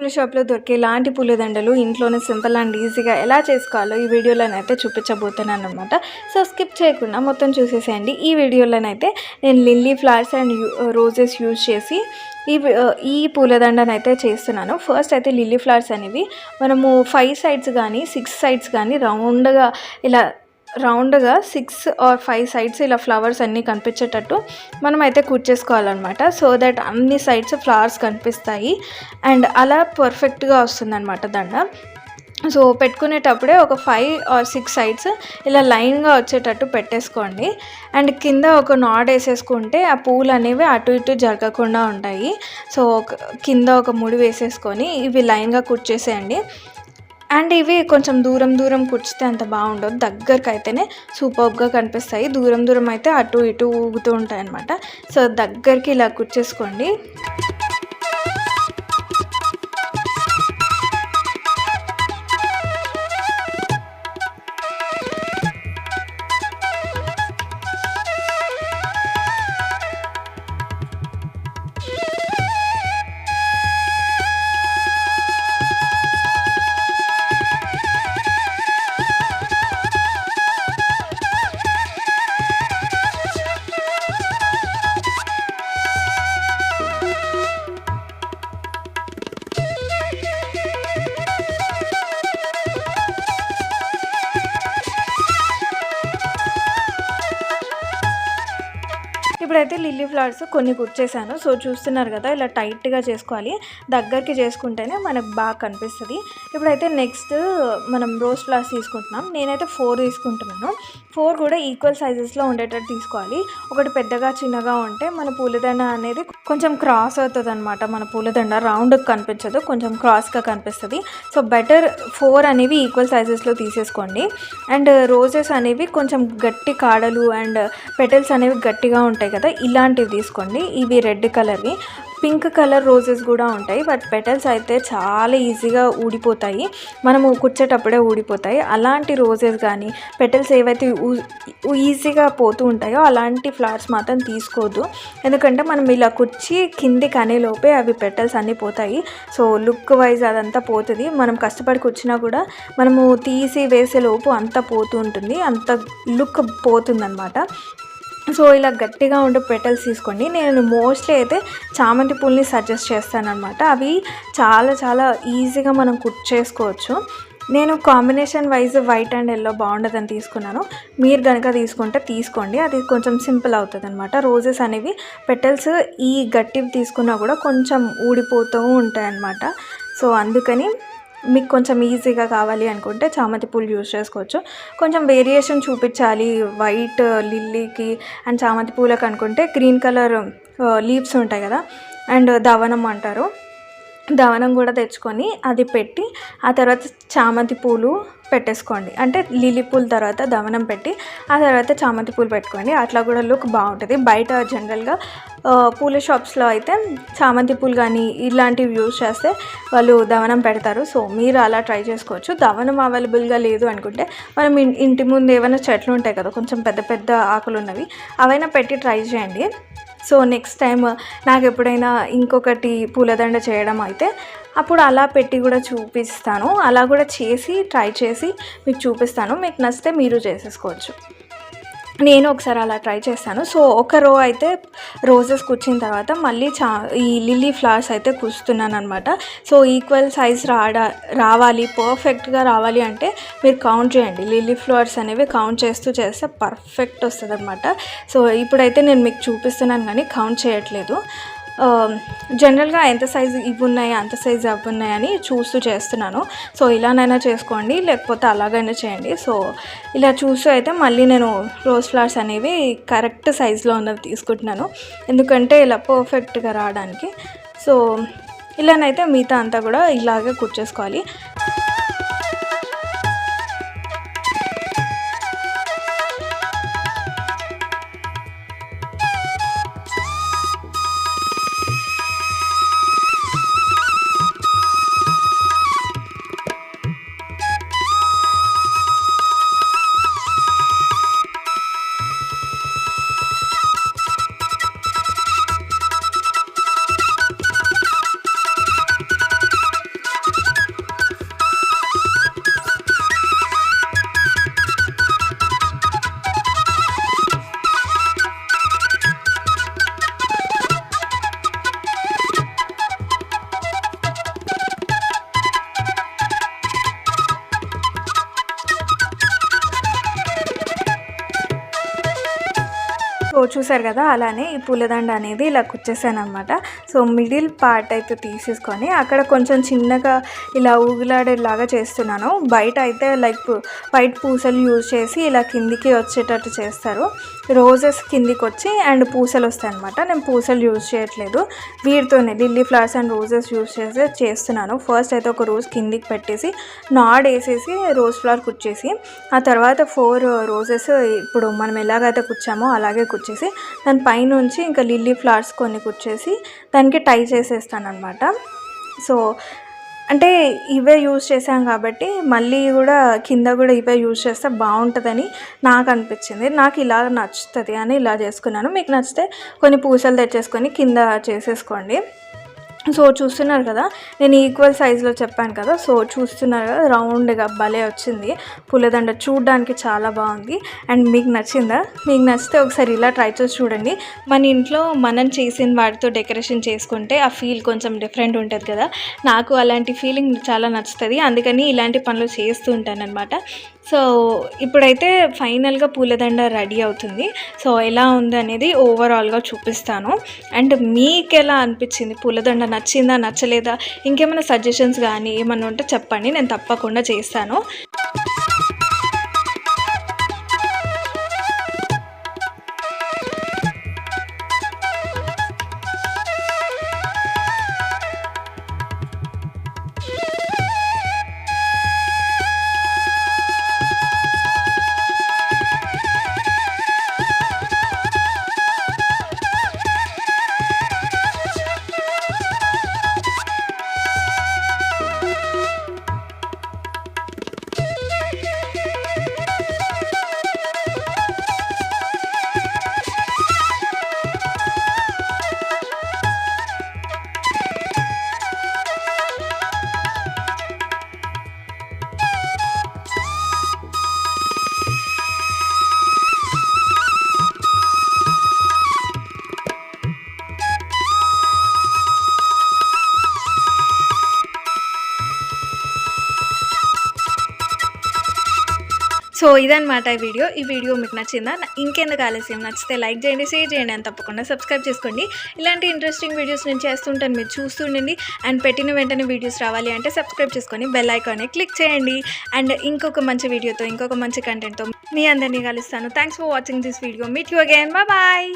పూల షాప్లో దొరికే ఇలాంటి పూలదండలు ఇంట్లోనే సింపుల్ అండ్ ఈజీగా ఎలా చేసుకోవాలో ఈ వీడియోలోనైతే చూపించబోతున్నాను అనమాట సో స్కిప్ చేయకుండా మొత్తం చూసేసేయండి. ఈ వీడియోలోనైతే నేను lily flowers and roses use చేసి ఈ ఈ పూలదండను అయితే చేస్తున్నాను. ఫస్ట్ అయితే లిల్లీ ఫ్లవర్స్ అనేవి మనము ఫైవ్ సైడ్స్ కానీ సిక్స్ సైడ్స్ కానీ రౌండ్గా ఇలా రౌండ్గా సిక్స్ ఆర్ ఫైవ్ సైడ్స్ ఇలా ఫ్లవర్స్ అన్నీ కనిపించేటట్టు మనం అయితే కూర్చేసుకోవాలన్నమాట సో దట్ అన్ని సైడ్స్ ఫ్లవర్స్ కనిపిస్తాయి. అండ్ అలా పర్ఫెక్ట్గా వస్తుందన్నమాట దండ. సో పెట్టుకునేటప్పుడే ఒక ఫైవ్ ఆర్ సిక్స్ సైడ్స్ ఇలా లైన్గా వచ్చేటట్టు పెట్టేసుకోండి. అండ్ కింద ఒక నాడ్ వేసేసుకుంటే ఆ పూలు అనేవి అటు ఇటు జరగకుండా ఉంటాయి. సో కింద ఒక ముడి వేసేసుకొని ఇవి లైన్గా కుర్చేసేయండి అండ్ ఇవి కొంచెం దూరం దూరం కుడిచితే అంత బాగుండదు దగ్గరకు అయితేనే సూపర్గా కనిపిస్తాయి. దూరం దూరం అయితే అటు ఇటు ఊగుతూ ఉంటాయి అనమాట సో దగ్గరికి ఇలా కుర్చేసుకోండి. ఇప్పుడైతే లిల్లీ ఫ్లవర్స్ కొన్ని కుర్చేసాను సో చూస్తున్నారు కదా ఇలా టైట్గా చేసుకోవాలి. దగ్గరికి చేసుకుంటేనే మనకు బాగా కనిపిస్తుంది. ఇప్పుడైతే నెక్స్ట్ మనం రోజ్ ఫ్లవర్స్ తీసుకుంటున్నాం. నేనైతే ఫోర్ తీసుకుంటున్నాను. ఫోర్ కూడా ఈక్వల్ సైజెస్లో ఉండేటట్టు తీసుకోవాలి. ఒకటి పెద్దగా చిన్నగా ఉంటే మన పూలదండ అనేది కొంచెం క్రాస్ అవుతుంది అనమాట మన పూలదండ రౌండ్కి కనిపించదు కొంచెం క్రాస్గా కనిపిస్తుంది. సో బెటర్ ఫోర్ అనేవి ఈక్వల్ సైజెస్లో తీసేసుకోండి. అండ్ రోజెస్ అనేవి కొంచెం గట్టి కాడలు అండ్ పెటల్స్ అనేవి గట్టిగా ఉంటాయి కదా ఇలాంటివి తీసుకోండి. ఇవి రెడ్ కలర్వి. పింక్ కలర్ రోజెస్ కూడా ఉంటాయి. బట్ పెటల్స్ అయితే చాలా ఈజీగా ఊడిపోతాయి. మనము కుచ్చేటప్పుడే ఊడిపోతాయి. అలాంటి రోజెస్ కానీ పెటల్స్ ఏవైతే ఈజీగా పోతూ ఉంటాయో అలాంటి ఫ్లవర్స్ మాత్రం తీసుకోవద్దు ఎందుకంటే మనం ఇలా కుర్చి కింది కనేలోపే అవి పెటల్స్ అన్నీ పోతాయి. సో లుక్ వైజ్ అదంతా పోతుంది. మనం కష్టపడి కూర్చున్నా కూడా మనము తీసి వేసే లోపు అంతా పోతూ ఉంటుంది. అంత లుక్ పోతుందన్నమాట సో ఇలా గట్టిగా ఉండే పెటల్స్ తీసుకోండి. నేను మోస్ట్లీ అయితే చామంతి పూల్ని సజెస్ట్ చేస్తానమాట అవి చాలా చాలా ఈజీగా మనం కుక్ చేసుకోవచ్చు. నేను combination wise white and yellow బాగుండదని తీసుకున్నాను. మీరు కనుక తీసుకుంటే తీసుకోండి. అది కొంచెం సింపుల్ అవుతుంది అనమాట రోజెస్ అనేవి పెటల్స్ ఈ గట్టివి తీసుకున్నా కూడా కొంచెం ఊడిపోతూ ఉంటాయి అన్నమాట సో అందుకని మీకు కొంచెం ఈజీగా కావాలి అనుకుంటే చామంతి పూలు యూజ్ చేసుకోవచ్చు. కొంచెం వేరియేషన్ చూపించాలి. వైట్ లిల్లీకి అండ్ చామంతి పూలకు అనుకుంటే గ్రీన్ కలర్ లీవ్స్ ఉంటాయి కదా. అండ్ దవనం అంటారు. దవనం కూడా తెచ్చుకొని అది పెట్టి ఆ తర్వాత చామంతి పూలు పెట్టేసుకోండి. అంటే లిలీ పూల తర్వాత దవనం పెట్టి ఆ తర్వాత చామంతి పూలు పెట్టుకోండి. అట్లా కూడా లుక్ బాగుంటుంది. బయట జనరల్గా పూల షాప్స్లో అయితే చామంతి పూలు కానీ ఇలాంటివి యూజ్ చేస్తే వాళ్ళు దవనం పెడతారు. సో మీరు అలా ట్రై చేసుకోవచ్చు. దవనం అవైలబుల్గా లేదు అనుకుంటే మనం ఇంటి ముందు ఏమైనా చెట్లు ఉంటాయి కదా కొంచెం పెద్ద పెద్ద ఆకులు ఉన్నవి అవైనా పెట్టి ట్రై చేయండి. సో నెక్స్ట్ టైం నాకు ఎప్పుడైనా ఇంకొకటి పూలదండ చేయడం అయితే అప్పుడు అలా పెట్టి కూడా చూపిస్తాను. అలా కూడా చేసి ట్రై చేసి మీకు చూపిస్తాను. మీకు నచ్చితే మీరు చేసేసుకోవచ్చు. నేను ఒకసారి అలా ట్రై చేస్తాను సో ఒక రో అయితే రోజెస్ కూర్చిన తర్వాత మళ్ళీ చా ఈ లిల్లీ ఫ్లవర్స్ అయితే కూస్తున్నాను అనమాట సో ఈక్వల్ సైజ్ రాడా రావాలి పర్ఫెక్ట్గా రావాలి అంటే మీరు కౌంట్ చేయండి. లిల్లీ ఫ్లవర్స్ అనేవి కౌంట్ చేస్తూ చేస్తే పర్ఫెక్ట్ వస్తుంది అనమాట సో ఇప్పుడైతే నేను మీకు చూపిస్తున్నాను కానీ కౌంట్ చేయట్లేదు. Um, జనరల్గా ఎంత సైజు ఇవి ఉన్నాయి అంత సైజు అవి ఉన్నాయని చూస్తూ చేస్తున్నాను. సో ఇలానైనా చేసుకోండి లేకపోతే అలాగైనా చేయండి. సో ఇలా చూస్తూ అయితే మళ్ళీ నేను రోజ్ ఫ్లవర్స్ అనేవి కరెక్ట్ సైజులో ఉన్నవి తీసుకుంటున్నాను. ఎందుకంటే ఇలా పర్ఫెక్ట్గా రావడానికి. సో ఇలానైతే మిగతా అంతా కూడా ఇలాగే కుట్ చేసుకోవాలి చూసారు కదా అలానే ఈ పూలదండ అనేది ఇలా కుచ్చేసాను అనమాట సో మిడిల్ పార్ట్ అయితే తీసేసుకొని అక్కడ కొంచెం చిన్నగా ఇలా ఊగులాడేలాగా చేస్తున్నాను. బయట అయితే లైక్ వైట్ పూసలు యూజ్ చేసి ఇలా కిందికి వచ్చేటట్టు చేస్తారు. రోజెస్ కిందికి వచ్చి అండ్ పూసలు వస్తాయి అనమాట నేను పూసలు యూజ్ చేయట్లేదు. వీటితోనే lily flowers and roses use చేసి చేస్తున్నాను. ఫస్ట్ అయితే ఒక రోజ్ కిందికి పెట్టేసి నాడ్ వేసేసి రోజ్ ఫ్లవర్ కుచ్చేసి ఆ తర్వాత ఫోర్ రోజెస్ ఇప్పుడు మనం ఎలాగైతే కుచ్చామో అలాగే కుచ్చేసి దాని పైనుంచి ఇంకా లిల్లీ ఫ్లవర్స్ కొన్ని కుచ్చేసి దానికి టై చేసేస్తాను అనమాట సో అంటే ఇవే యూజ్ చేసాం కాబట్టి మళ్ళీ కూడా కింద కూడా ఇవే యూజ్ చేస్తే బాగుంటుందని నాకు అనిపించింది. నాకు ఇలా నచ్చుతుంది అని ఇలా చేసుకున్నాను. మీకు నచ్చితే కొన్ని పూసలు తెచ్చేసుకొని కింద చేసేసుకోండి. సో చూస్తున్నారు కదా నేను ఈక్వల్ సైజులో చెప్పాను కదా సో చూస్తున్నారు కదా రౌండ్గా భలే వచ్చింది. పూలదండ చూడడానికి చాలా బాగుంది. అండ్ మీకు నచ్చిందా? మీకు నచ్చితే ఒకసారి ఇలా ట్రై చేసి చూడండి. మన ఇంట్లో మనం చేసిన వాటితో డెకరేషన్ చేసుకుంటే ఆ ఫీల్ కొంచెం డిఫరెంట్ ఉంటుంది కదా. నాకు అలాంటి ఫీలింగ్ చాలా నచ్చుతుంది. అందుకని ఇలాంటి పనులు చేస్తూ ఉంటాను అనమాట సో ఇప్పుడైతే ఫైనల్గా పూలదండ రెడీ అవుతుంది. సో ఎలా ఉంది అనేది ఓవరాల్గా చూపిస్తాను. అండ్ మీకు ఎలా అనిపించింది? పూలదండ నచ్చిందా నచ్చలేదా? ఇంకేమైనా సజెషన్స్ కానీ ఏమన్నా ఉంటే చెప్పండి. నేను తప్పకుండా చేస్తాను. సో ఇదన్నమాట ఈ వీడియో. ఈ వీడియో మీకు నచ్చిందా? ఇంకెందుకు ఆలస్యం? నచ్చితే లైక్ చేయండి షేర్ చేయండి అని తప్పకుండా సబ్స్క్రైబ్ చేసుకోండి. ఇలాంటి ఇంట్రెస్టింగ్ వీడియోస్ నేను చేస్తుంటాను మీరు చూస్తుండండి అండ్ పెట్టిన వెంటనే వీడియోస్ రావాలి అంటే సబ్స్క్రైబ్ చేసుకొని బెల్ ఐకాన్ని క్లిక్ చేయండి. అండ్ ఇంకొక మంచి వీడియోతో ఇంకొక మంచి కంటెంట్తో మీ అందరినీ కలుస్తాను. Thanks for watching this video meet you again bye